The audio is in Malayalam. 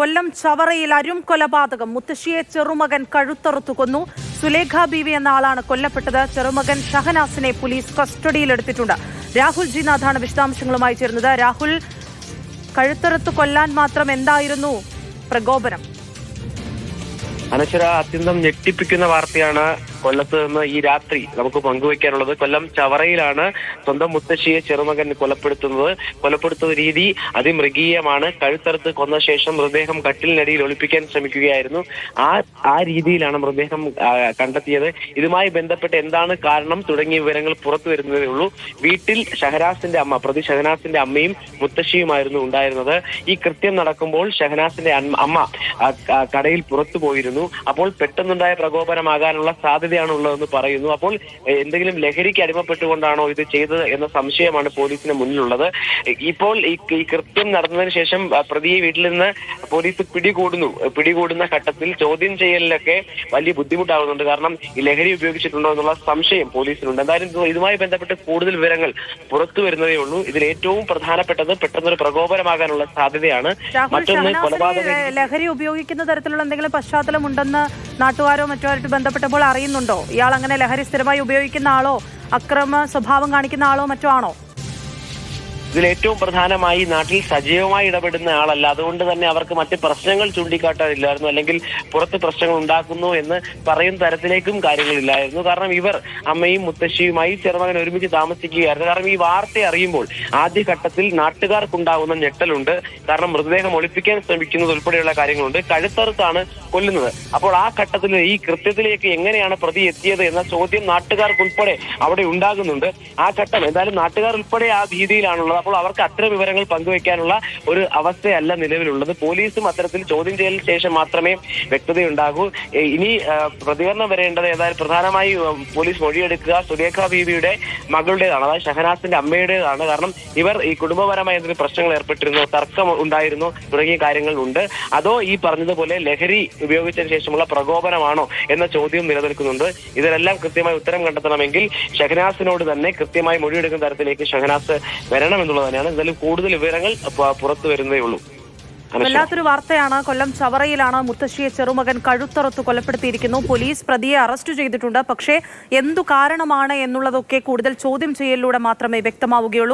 കൊല്ലം ചവറയിൽ അരും കൊലപാതകം മുത്തശ്ശിയെ ചെറുമകൻ കഴുത്തറുത്തു കൊന്നു. സുലേഖ ബീവി എന്ന ആളാണ് കൊല്ലപ്പെട്ടത്. ചെറുമകൻ ഷഹനാസിനെ പോലീസ് കസ്റ്റഡിയിലെടുത്തിട്ടുണ്ട്. രാഹുൽ ജി നാഥാണ് വിശദാംശങ്ങളുമായി ചേരുന്നത്. രാഹുൽ കഴുത്തറുത്ത് കൊല്ലാൻ മാത്രം എന്തായിരുന്നു പ്രകോപനം? അനശ്വര അത്യന്തം ഞെട്ടിപ്പിക്കുന്ന വാർത്തയാണ് കൊല്ലത്ത് നിന്ന് ഈ രാത്രി നമുക്ക് പങ്കുവയ്ക്കാനുള്ളത്. കൊല്ലം ചവറയിലാണ് സ്വന്തം മുത്തശ്ശിയെ ചെറുമകൻ കൊലപ്പെടുത്തുന്നത്. കൊലപ്പെടുത്തുന്ന രീതി അതിമൃഗീയമാണ്. കഴുത്തറുത്ത് കൊന്ന ശേഷം മൃതദേഹം കട്ടിലിനടിയിൽ ഒളിപ്പിക്കാൻ ശ്രമിക്കുകയായിരുന്നു. ആ ആ രീതിയിലാണ് മൃതദേഹം കണ്ടെത്തിയത്. ഇതുമായി ബന്ധപ്പെട്ട് എന്താണ് കാരണം തുടങ്ങിയ വിവരങ്ങൾ പുറത്തു വരുന്നതേ ഉള്ളൂ. വീട്ടിൽ ഷഹനാസിന്റെ അമ്മ പ്രതി ഷഹനാസിന്റെ അമ്മയും മുത്തശ്ശിയുമായിരുന്നു ഉണ്ടായിരുന്നത്. ഈ കൃത്യം നടക്കുമ്പോൾ ഷഹനാസിന്റെ അമ്മ- കടയിൽ പുറത്തു പോയിരുന്നു. അപ്പോൾ പെട്ടെന്നുണ്ടായ പ്രകോപനമാകാനുള്ള സാധ്യതയാണ് ഉള്ളതെന്ന് പറയുന്നു. അപ്പോൾ എന്തെങ്കിലും ലഹരിക്ക് അടിമപ്പെട്ടുകൊണ്ടാണോ ഇത് ചെയ്തത് എന്ന സംശയമാണ് പോലീസിന് മുന്നിലുള്ളത്. ഇപ്പോൾ ഈ കൃത്യം നടന്നതിന് ശേഷം പ്രതിയെ വീട്ടിൽ നിന്ന് പോലീസ് പിടികൂടുന്നു. പിടികൂടുന്ന ഘട്ടത്തിൽ ചോദ്യം ചെയ്യലിലൊക്കെ വലിയ ബുദ്ധിമുട്ടാകുന്നുണ്ട് കാരണം ഈ ലഹരി ഉപയോഗിച്ചിട്ടുണ്ടോ എന്നുള്ള സംശയം പോലീസിനുണ്ട്. എന്തായാലും ഇത് ഇതുമായി ബന്ധപ്പെട്ട് കൂടുതൽ വിവരങ്ങൾ പുറത്തു വരുന്നതേ ഉള്ളൂ. ഇതിൽ ഏറ്റവും പ്രധാനപ്പെട്ടത് പെട്ടെന്നൊരു പ്രകോപനമാകാനുള്ള സാധ്യതയാണ്. മറ്റൊന്ന് കൊലപാതക ലഹരി ഉപയോഗിക്കുന്ന തരത്തിലുള്ള എന്തെങ്കിലും പശ്ചാത്തലമുണ്ടെന്ന് നാട്ടുകാരോ മറ്റോ ആയിട്ട് ബന്ധപ്പെട്ടപ്പോൾ അറിയുന്നുണ്ടോ? ഇയാൾ അങ്ങനെ ലഹരി സ്ഥിരമായി ഉപയോഗിക്കുന്ന ആളോ അക്രമ സ്വഭാവം കാണിക്കുന്ന ആളോ മറ്റോ ആണോ? ഇതിൽ ഏറ്റവും പ്രധാനമായി നാട്ടിൽ സജീവമായി ഇടപെടുന്ന ആളല്ല. അതുകൊണ്ട് തന്നെ അവർക്ക് മറ്റ് പ്രശ്നങ്ങൾ ചൂണ്ടിക്കാട്ടാനില്ലായിരുന്നു. അല്ലെങ്കിൽ പുറത്ത് പ്രശ്നങ്ങൾ ഉണ്ടാക്കുന്നു എന്ന് പറയും തരത്തിലേക്കും കാര്യങ്ങളില്ലായിരുന്നു. കാരണം ഇവർ അമ്മയും മുത്തശ്ശിയുമായി ചെറുമകൻ ഒരുമിച്ച് താമസിക്കുകയായിരുന്നു. കാരണം ഈ വാർത്ത അറിയുമ്പോൾ ആദ്യഘട്ടത്തിൽ നാട്ടുകാർക്കുണ്ടാകുന്ന ഞെട്ടലുണ്ട്. കാരണം മൃതദേഹം ഒളിപ്പിക്കാൻ ശ്രമിക്കുന്നത് ഉൾപ്പെടെയുള്ള കാര്യങ്ങളുണ്ട്. കഴുത്തറുത്താണ് കൊല്ലുന്നത്. അപ്പോൾ ആ ഘട്ടത്തിൽ ഈ കൃത്യത്തിലേക്ക് എങ്ങനെയാണ് പ്രതി എത്തിയത് എന്ന ചോദ്യം നാട്ടുകാർക്കുൾപ്പെടെ അവിടെ ഉണ്ടാകുന്നുണ്ട്. ആ ഘട്ടം എന്തായാലും നാട്ടുകാർ ഉൾപ്പെടെ ആ ഭീതിയിലാണുള്ളത്. അപ്പോൾ അവർക്ക് അത്ര വിവരങ്ങൾ പങ്കുവെക്കാനുള്ള ഒരു അവസ്ഥയല്ല നിലവിലുള്ളത്. പോലീസും അത്തരത്തിൽ ചോദ്യം ചെയ്യൽ ശേഷം മാത്രമേ വ്യക്തതയുണ്ടാകൂ. ഇനി പ്രതികരണം വരേണ്ടത് ഏതായാലും പ്രധാനമായി പോലീസ് മൊഴിയെടുക്കുക. സുലേഖ ബീവിയുടെ മകളുടേതാണ് അതായത് ഷഹനാസിന്റെ അമ്മയുടേതാണ്. കാരണം ഇവർ ഈ കുടുംബപരമായ എന്തെങ്കിലും പ്രശ്നങ്ങൾ ഏർപ്പെട്ടിരുന്നു തർക്കം ഉണ്ടായിരുന്നു തുടങ്ങിയ കാര്യങ്ങൾ ഉണ്ട്. അതോ ഈ പറഞ്ഞതുപോലെ ലഹരി ഉപയോഗിച്ചതിന് ശേഷമുള്ള പ്രകോപനമാണോ എന്ന ചോദ്യം നിലനിൽക്കുന്നുണ്ട്. ഇതിനെല്ലാം കൃത്യമായി ഉത്തരം കണ്ടെത്തണമെങ്കിൽ ഷഹനാസിനോട് തന്നെ കൃത്യമായി മൊഴിയെടുക്കുന്ന തരത്തിലേക്ക് ഷഹനാസ് വരണമെന്നുള്ളത് തന്നെയാണ്. എന്തായാലും കൂടുതൽ വിവരങ്ങൾ പുറത്തു വരുന്നേ ഉള്ളൂ. വല്ലാത്തൊരു വാർത്തയാണ്. കൊല്ലം ചവറയിലാണ് മുത്തശ്ശിയെ ചെറുമകൻ കഴുത്തറുത്ത് കൊലപ്പെടുത്തിയിരിക്കുന്നു. പോലീസ് പ്രതിയെ അറസ്റ്റ് ചെയ്തിട്ടുണ്ട്. പക്ഷേ എന്തു കാരണമാണ് എന്നുള്ളതൊക്കെ കൂടുതൽ ചോദ്യം ചെയ്യലിലൂടെ മാത്രമേ വ്യക്തമാവുകയുള്ളൂ.